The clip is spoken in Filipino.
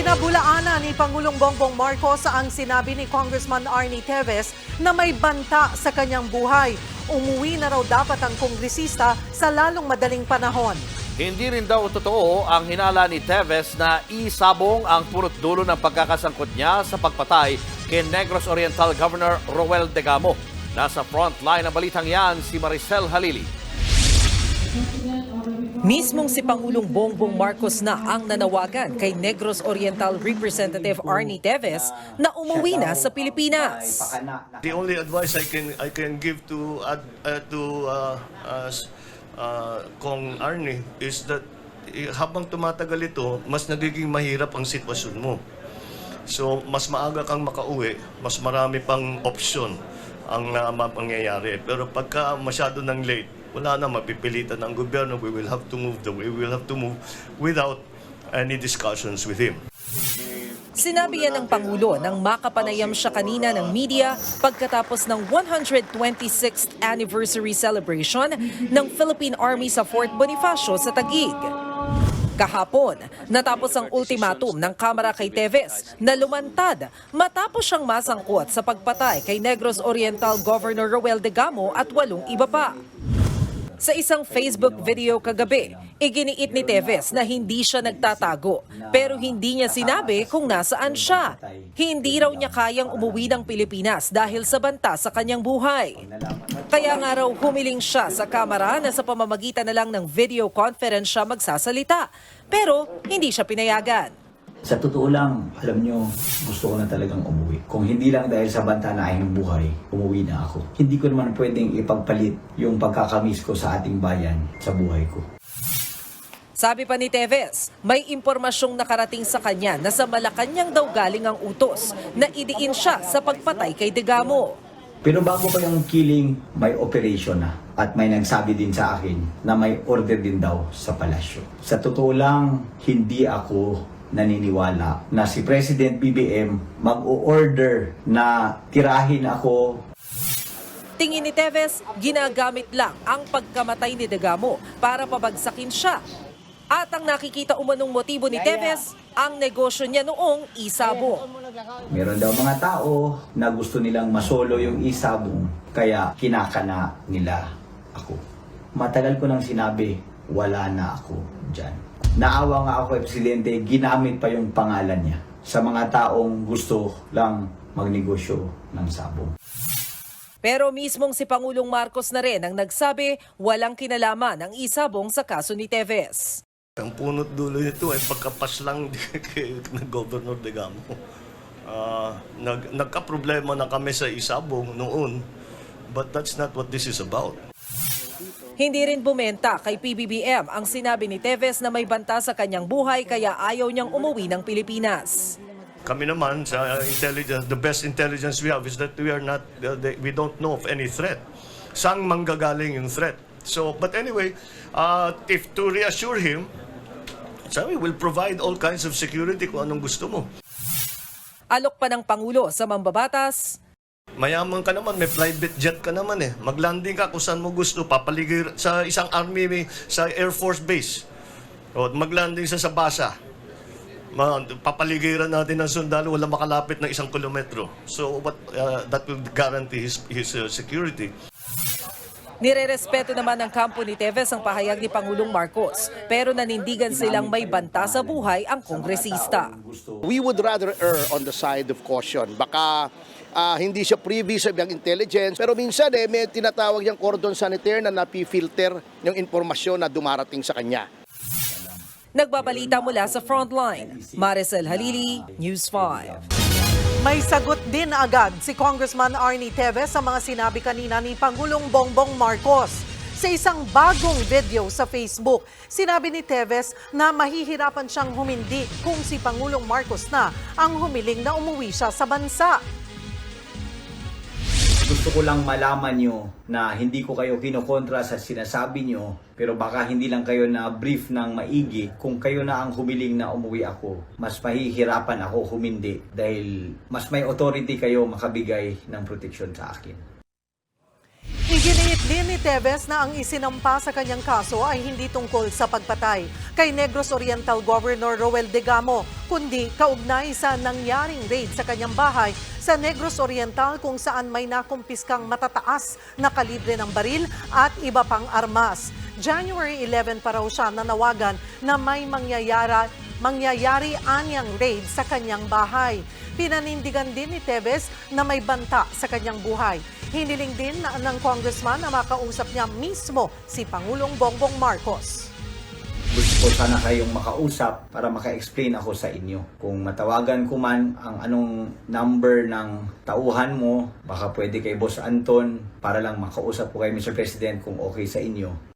Pinabulaanan ni Pangulong Bongbong Marcos ang sinabi ni Congressman Arnie Teves na may banta sa kanyang buhay. Umuwi na raw dapat ang kongresista sa lalong madaling panahon. Hindi rin daw totoo ang hinala ni Teves na isabong ang punot dulo ng pagkakasangkot niya sa pagpatay kay Negros Oriental Governor Roel Degamo. Nasa front line ng balitang yan si Maricel Halili. Mismong si Pangulong Bongbong Marcos na ang nanawagan kay Negros Oriental Representative Arnie Teves na umuwi na sa Pilipinas. The only advice I can I can give to uh, to uh, uh, uh, Kong Arnie is that eh, habang tumatagal ito, mas nagiging mahirap ang sitwasyon mo. So, mas maaga kang makauwi, mas marami pang option ang uh, mangyayari. Pero pagka masyado nang late, wala na, mapipilitan ng gobyerno, we will have to move the we will have to move without any discussions with him. Sinabi yan ng Pangulo nang makapanayam siya kanina ng media pagkatapos ng 126th anniversary celebration ng Philippine Army sa Fort Bonifacio sa Taguig. Kahapon, natapos ang ultimatum ng Kamara kay Teves na lumantad matapos siyang masangkot sa pagpatay kay Negros Oriental Governor Roel Degamo at walong iba pa. Sa isang Facebook video kagabi, iginiit ni Teves na hindi siya nagtatago pero hindi niya sinabi kung nasaan siya. Hindi raw niya kayang umuwi ng Pilipinas dahil sa banta sa kanyang buhay. Kaya nga raw humiling siya sa kamera na sa pamamagitan na lang ng video conference siya magsasalita. Pero hindi siya pinayagan. Sa totoo lang, alam nyo, gusto ko na talagang umuwi. Kung hindi lang dahil sa banta na ng buhay, umuwi na ako. Hindi ko naman pwedeng ipagpalit yung pagkakamis ko sa ating bayan sa buhay ko. Sabi pa ni Teves, may impormasyong nakarating sa kanya na sa Malacanang daw galing ang utos na idiin siya sa pagpatay kay Degamo. Pero bago pa yung killing, may operation na. At may nagsabi din sa akin na may order din daw sa palasyo. Sa totoo lang, hindi ako naniniwala na si President BBM mag-o-order na tirahin ako Tingin ni Teves, ginagamit lang ang pagkamatay ni Degamo para pabagsakin siya. At ang nakikita umanong motibo ni Teves, ang negosyo niya noong isabong. Meron daw mga tao na gusto nilang masolo yung isabong, kaya kinakana nila ako. Matagal ko nang sinabi, wala na ako dyan. Naawa nga ako, Presidente, ginamit pa yung pangalan niya sa mga taong gusto lang magnegosyo ng sabong. Pero mismong si Pangulong Marcos na rin ang nagsabi walang kinalaman ang isabong sa kaso ni Teves. Ang punot dulo nito ay pagkapas lang ng Governor Degamo. Ah, nag, nagka-problema na kami sa Isabong noon, but that's not what this is about. Hindi rin bumenta kay PBBM ang sinabi ni Teves na may banta sa kanyang buhay kaya ayaw niyang umuwi ng Pilipinas. Kami naman sa intelligence, the best intelligence we have is that we are not, uh, we don't know of any threat. Saan manggagaling yung threat? So, but anyway, uh, if to reassure him, sabi, we'll provide all kinds of security kung anong gusto mo. Alok pa ng Pangulo sa mambabatas, Mayaman ka naman, may private jet ka naman eh. Maglanding ka kung saan mo gusto, papaligir sa isang army, sa Air Force Base. O maglanding sa Sabasa. Ma, papaligiran natin ng sundalo, wala makalapit ng isang kilometro. So what uh, that will guarantee his, his uh, security. Nirerespeto naman ng kampo ni Teves ang pahayag ni Pangulong Marcos pero nanindigan silang may banta sa buhay ang kongresista. We would rather err on the side of caution. Baka ah, hindi siya privy sa ibang intelligence, pero minsan eh, may tinatawag niyang cordon sanitaire na napifilter yung informasyon na dumarating sa kanya. Nagbabalita mula sa Frontline, Maricel Halili, News 5. May sagot din agad si Congressman Arnie Teves sa mga sinabi kanina ni Pangulong Bongbong Marcos. Sa isang bagong video sa Facebook, sinabi ni Teves na mahihirapan siyang humindi kung si Pangulong Marcos na ang humiling na umuwi siya sa bansa. Gusto ko lang malaman nyo na hindi ko kayo kinokontra sa sinasabi nyo, pero baka hindi lang kayo na brief ng maigi kung kayo na ang humiling na umuwi ako. Mas mahihirapan ako humindi dahil mas may authority kayo makabigay ng proteksyon sa akin. Iginiit din ni Teves na ang isinampa sa kanyang kaso ay hindi tungkol sa pagpatay kay Negros Oriental Governor Roel Degamo, kundi kaugnay sa nangyaring raid sa kanyang bahay sa Negros Oriental kung saan may nakumpiskang matataas na kalibre ng baril at iba pang armas. January 11 pa raw siya nanawagan na may mangyayara, mangyayari anyang raid sa kanyang bahay. Pinanindigan din ni Teves na may banta sa kanyang buhay. Hiniling din na ng congressman na makausap niya mismo si Pangulong Bongbong Marcos. Gusto ko sana kayong makausap para maka-explain ako sa inyo. Kung matawagan ko man ang anong number ng tauhan mo, baka pwede kay Boss Anton para lang makausap ko kay Mr. President kung okay sa inyo.